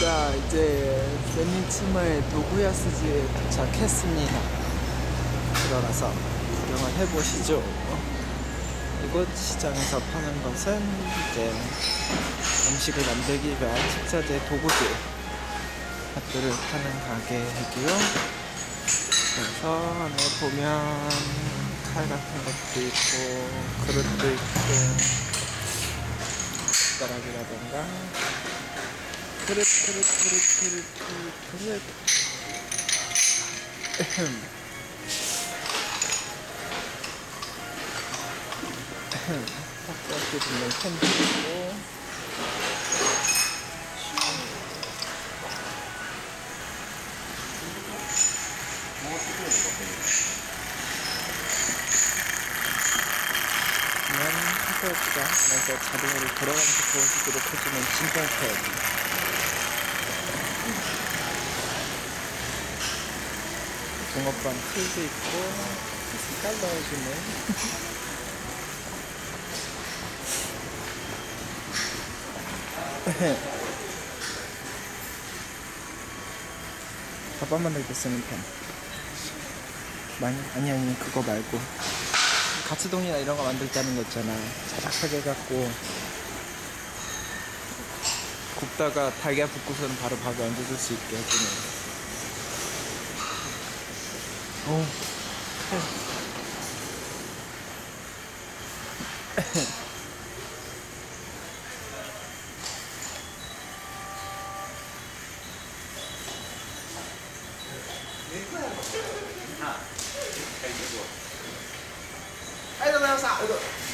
자 이제 세니츠마의 도구야스지에 도착했습니다. 들어가서 구경을 해보시죠. 이곳 시장에서 파는 것은 이제 음식을 만들기 위한 식자재 도구들 것들을 파는 가게이고요. 그래서 안에 보면 칼 같은 것도 있고 그릇도 있고 숟가락이라던가 그릇 그릇 그릇 그릇 그릇 그릇. 닭뼈기 붙는 캔도 있고 그냥 핫도그가 안에서 자동으로 돌아가면서 구워지도록 해주는 진동팬 붕어빵 틀도 있고 색깔 넣어주는. 밥밥 만들 때 쓰는 펜 많이 아니 아니 그거 말고. 가츠동이나 이런 거 만들 때 하는 거 있잖아. 자작하게 해갖고. 굽다가 달걀 붓고서는 바로 밥에 얹어줄 수 있게 해주는 Oh. à, cái gì rồi? Ai đâu ra sao rồi?